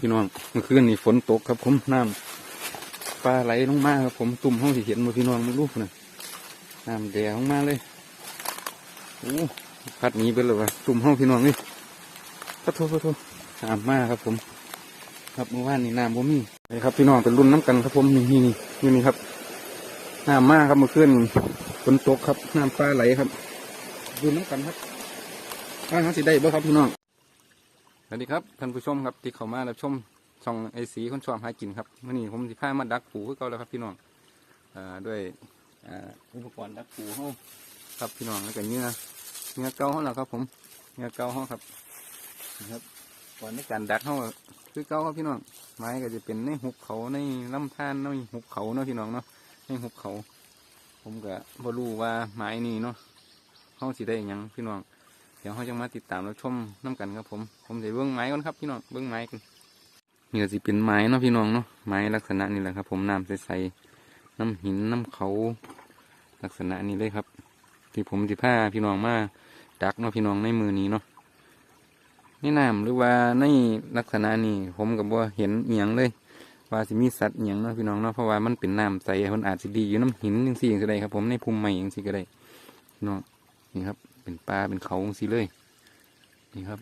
พี่น้องเมื่อคืนนี่ฝนตกครับผมน้ำปลาไหลลงมาครับผมตุ่มห้องที่เห็นมาพี่น้องไม่รู้นะน้ำแดงลงมาเลยโอ้พัดหนี้ไปเลยวะตุ่มห้องพี่น้องนี่ขอโทษขอโทษน้ำมาครับผม ครับเมื่อวานนี่น้ำบ่มีนี่ครับ พี่น้องเป็นรุ่นน้ำกันครับผมนี่นี่นี่นี่ครับน้ำมาครับเมื่อคืนฝนตกครับน้ำปลาไหลครับรุ่นน้ำกันครับว่าเขาสิได้บ่ครับพี่น้อง สวัสดีครับท่านผู้ชมครับที่เข้ามารับชมช่องไอสีคนชอบหากินครับมื่อนี้ผมสิพามาดักปูคือเก่าแล้วครับพี่น้องอ่าด้วยอ่าอุปกรณ์ดักปูเฮาครับพี่น้องแล้วก็เนื้อเนื้อเก่าเฮาแล้วครับผมเนื้อเก่าเฮาครับนะครับก่อนในการดักเฮาคือเก่าครับพี่น้องไม้ก็จะเป็นในหุบเขาในลำธารในหุบเขาเนาะพี่น้องเนาะในหุบเขา ผมก็บ่รู้ว่าไม้นี้เนาะเฮาสิได้หยังพี่น้อง ดี๋ยวเขาจะมาติดตามรับชมน้กันครับ ผม ผมจะเบื้องไม้ก่อนครับพี่น้องเบื้องไม้กันนี่ก็สิเป็นไม้เนาะพี่น้องเนาะไม้ลักษณะนี้แหละครับ ผมน้ำใสๆน้ำหินน้ำเขาลักษณะนี้เลยครับ ที่ผมจะพาพี่น้องมาดักเนาะพี่น้องในมือนี้เนาะในน้ำหรือว่าในลักษณะนี้ผมกับว่าเห็นเอียงเลย ว่าสิมีสัตว์เอียงเนาะพี่น้องเนาะเพราะว่ามันเป็นน้ำใสมันอาจจะดีอยู่น้ำหินยังสี่ก็ได้ครับ ผมในภูมิใหม่ยังสี่ก็ได้พี่น้องนี่ครับ เป็นปลาเป็นเขาสิเลย นี่ครับ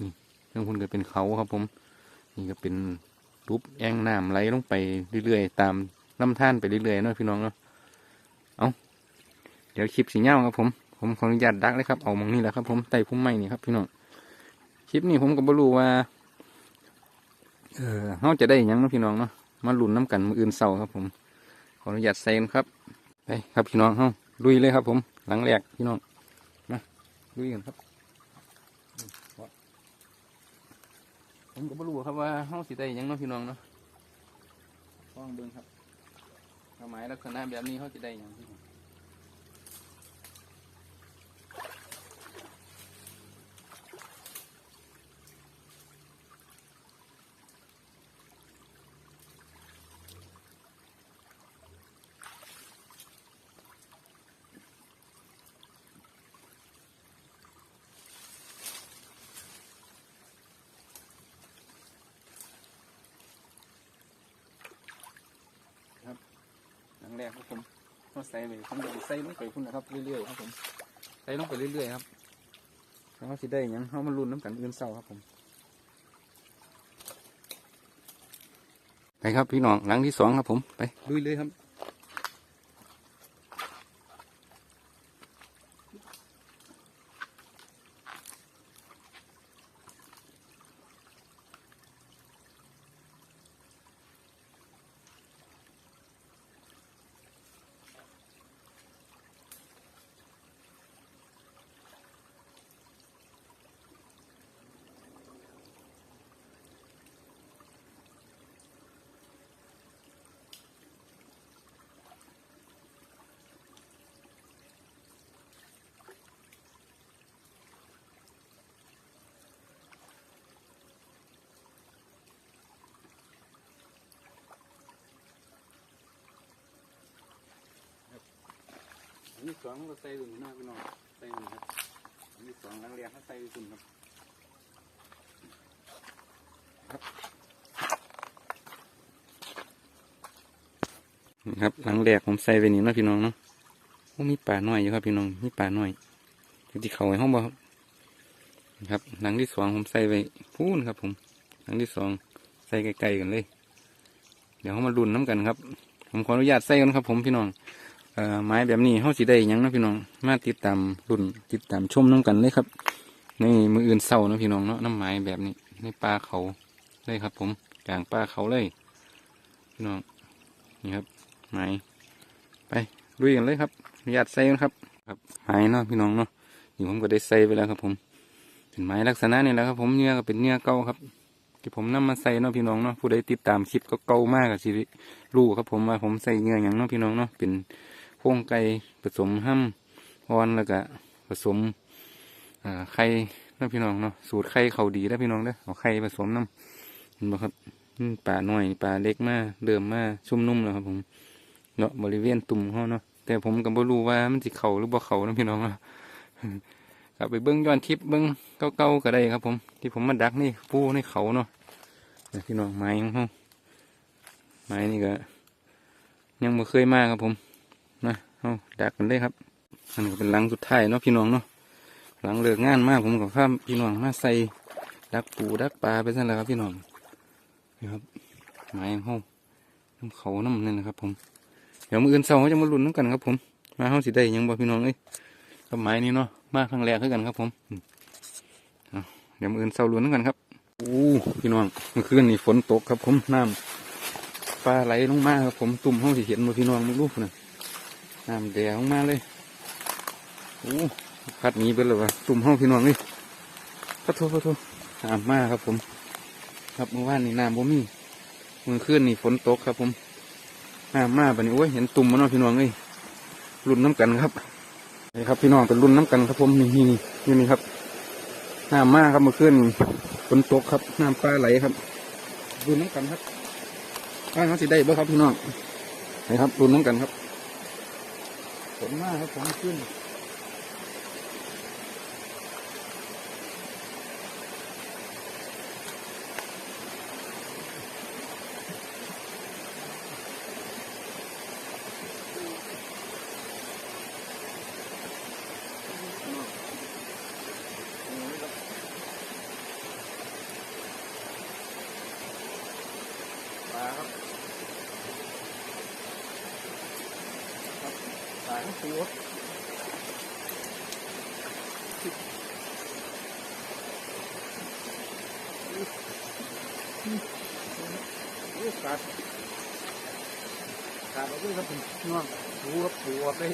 นี่เรื่องคุณก็เป็นเขาครับ ผม นี่ก็เป็นรูปแอ่งน้ำไหลลงไปเรื่อยๆตามลำธารไปเรื่อยๆเนาะพี่น้องเนาะเอาเดี๋ยวคลิปสีเงาครับผมผมขออนุญาตดักเลยครับเอามองนี่แหละครับ ผมไต่พุ่มไม้นี่ครับ พี่น้องคลิปนี้ผมก็บรู้ว่า เออเขาจะได้ยังนะพี่น้องเนาะมาหลุนน้ำกันมืออื่นเสาครับ ผมขออนุญาตใส่กันครับไปครับพี่น้องเฮ้าลุยเลยครับ ผม หลังแรกพี่น้อง ดูอย่างครับผมก็ไม่รู้ครับว่าห้องสีแดงยังน้องพี่น้องเนาะลองเบิ่งครับความหมายลักษณะแบบนี้ห้องสีแดงยังพี่น้อง กครับผมเขาใส่ไปผมจะใส่ลงไปพุ่นนะครับเรื่อยๆครับผมใส่ลงไปเรื่อยๆครับแล้วเขาสิได้หยังเขามาลุ้นน้ำกันอื่นเศร้าครับผมไปครับพี่น้องหลังที่สองครับผมไปลุยเลยครับ นี่สองเราใส่ถุงหน้าพี่น้องใส่ถุงครับอันที่สองหลังแรกเขาใส่ถุงครับครับนี่ครับหลังแรกผมใส่ไปนี่นาะพี่น้องเนาะโอ้มีป่าน้อยอยู่ครับพี่น้องมีป่าน้อยที่เขาไว้ห้องบ่ครับครับ หลังที่สองผมใส่ไปพูนครับผม หลังที่สองใส่ไกลๆกันเลย เดี๋ยวเขามาลุ้นน้ำกันครับ ผมขออนุญาตใส่กันครับ ผมพี่น้อง ไม้แบบนี้เขาสิได้ยังนะพี่น้อง มาติดตามรุ่นติดตามชมน้ำกันเลยครับ ในมืออื่นเศร้านะพี่น้องเนาะน้ำไม้แบบนี้ในป่าเขาเลยครับ ผมกลางป่าเขาเลยพี่น้องนี่ครับไม้ไปลุยกันเลยครับอนุญาตใส่กันครับ ครับไม้เนาะพี่น้องเนาะนี่ผมก็ได้ใส่ไปแล้วครับ ผมเป็นไม้ลักษณะนี้แหละครับ ผมเนื้อก็เป็นเนื้อเก่าครับที่ผมนำมาใส่เนาะพี่น้องเนาะผู้ใดติดตามคลิปก็เก่ามากกับชีวิตรู้ครับ ผมว่าผมใส่เนื้ออย่างเนาะพี่น้องเนาะเป็น โครงไก่ผสมห้ำอ่อนแล้วก็ผสมไข่นะพี่น้องเนาะสูตรไข่เขาดีนะพี่น้องเด้อเอาไข่ผสมน้ำเห็นบ่ครับปลาหน่อยปลาเล็กมาเดิมมาชุ่มนุ่มแล้วครับผมเนาะบริเวณตุ่มเขาเนาะแต่ผมก็บ่รู้ว่ามันสิเข่าหรือบ่เข่านะพี่น้องเนาะครับไปเบิ้งย้อนทิปเบิ้งเก่าๆก็ได้ครับ ผม ที่ผมมาดักนี่ปูในเขาเนาะพี่น้องไม้ของเขาไม้นี่ก็ยังไม่เคยมาครับผม นะเอาดักกันเลยครับอันนี้เป็นหลังสุดท้ายเนาะพี่น้องเนาะหลังเลิกงานมากผมกับข้ามพี่น้องมาใส่ดักปูดักปลาไปซะแล้วครับพี่น้องนี่ครับไม้ของน้ำเขาน้ำนั่นนะครับ ผม เดี๋ยวมืออื่นเสาร์เขาจะมาลุ้นน้ำกันครับ ผม มาเขาสิได้ยังบ่พี่น้องเอ้ยกับไม้นี้เนาะมาครั้งแรกคือกันครับ ผมเดี๋ยวมืออื่นเสาร์ลุ้นน้ำกันครับโอ้พี่น้องเมื่อคืนนี่ฝนตกครับ ผมน้ำปลาไหลลงมาครับผมตุ่มห้องสิเห็นมาพี่น้องไม่รู้นะ น้ำแดงมาเลยโอ้พัดนี้ไปเลยวะตุ่มห้องพี่น้องเลยขอโทษขอโทษน้ำมาครับผม ครับเมื่อวานนี่น้ำบ่มีเมื่อคืนนี่ฝนตกครับ ผมน้ำมาบัดนี้โอ้ยเห็นตุ่มมันเนาะพี่น้องเลยรุ่นน้ำกันครับนี่ครับ พี่น้องเป็นรุ่นน้ำกันครับ ผมนี่นี่นี่นี่ครับน้ำมาครับเมื่อคืนนี่ฝนตกครับน้ำปลาไหลครับรุ่นน้ำกันครับว่าเขาสิได้บ่ครับพี่น้องนะครับรุ่นน้ำกันครับ ฝนมากครับฝนขึ้น สายหัวขาดขาดเอาด้วยครับผมน้องหูครับปวดเลย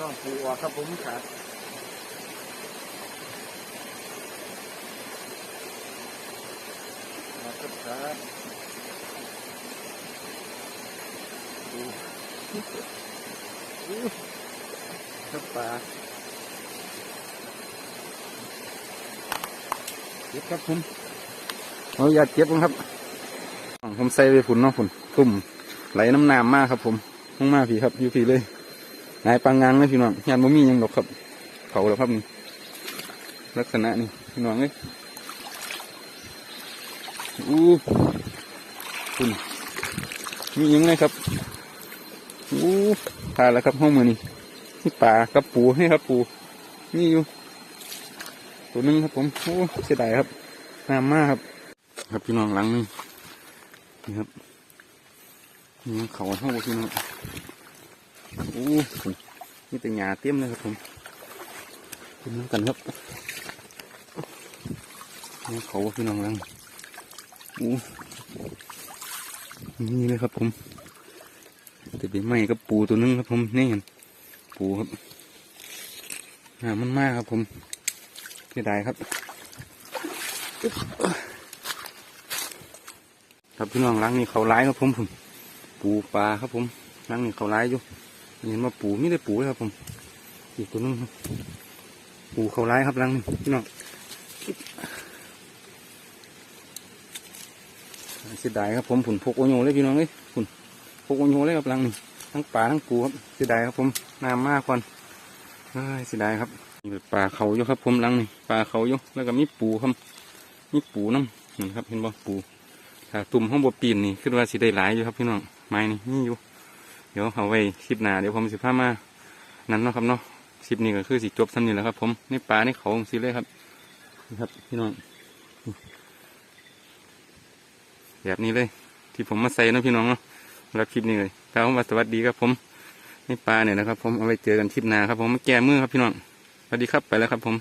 น้องปวดครับผมขาด มา ครับดูอู้ครับปลาเก็บครับผมเอาอย่าตเก็บนะครับ ผมใส่ไปฝุ่นเนาะฝุ่นตุ่มไหลน้ำน้ำมากครับ ผมลงมากพี่ครับอยู่พี่เลยนายปังงานเลยพี่น้องยานบ่มียังดอกครับเขาแล้วครับนี่ลักษณะนี่พี่น้องเอ้ย อู้คุณมียังไงครับอู้ทานแล้วครับห้องมือนี่นี่ปลากับปูให้ครับปูนี่อยู่ตัวนึงครับผมโอ้เสียดายครับน้ำมากครับ ครับพี่น้องหลังนึงนี่ครับนี่เขาห้องพี่น้องอู้คุณนี่แต่หญ้าเต็มเลยครับผมเป็นน้ำกันครับนี่เขาพี่น้องหลัง นี่เลยครับผมแต่เป็นไม้กับปูตัวนึงครับผมนี่เห็นปูครับอ่ามันมากครับผมเสียดายครับ ครับพี่น้องล้างนี่เขาร้ายครับผมผมปูปลาครับผมล้างนี่เขาร้ายอยู่เห็นว่าปูไม่ได้ปูเลยครับผม อีกตัวนึงปูเขาร้ายครับล้างนี่พี่น้อง เสียดายครับผมผุนพกโอโยเลยพี่น้องเอ้ยผุนพกโอโยเลยครับลังนี่ทั้งปลาทั้งปูครับเสียดายครับผมน้ำมากกว่าเอ้ยเสียดายครับนี่เป็นปลาเขาอยู่ครับผมลังนี่ปลาเขาอยู่แล้วก็มีปูครับมีปูน้ำนี่ครับเห็นบ่ปูถ้าตุ่มห้องบปีนนี่คิดว่าสิได้หลายอยู่ครับพี่น้องไม้นี่นี่อยู่ เดี๋ยวเอาไว้คลิปหน้าเดี๋ยวผมสิพามานั้นเนาะครับเนาะคลิปนี้ก็คือสิจบสำนี้แหล้วครับ ผมนี่ปลานี่เขาสิเลยครับนะครับพี่น้อง แบบนี้เลย ที่ผมมาใส่นะพี่น้องเนาะรับคลิปนี้เลยแต่ผมาสวัสดีครับผมนี่ปลาเนี่ยนะครับ ผมเอาไว้เจอกันคลิปหน้าครับ ผมมาแก้มือครับพี่น้องสวัสดีครับไปแล้วครับผม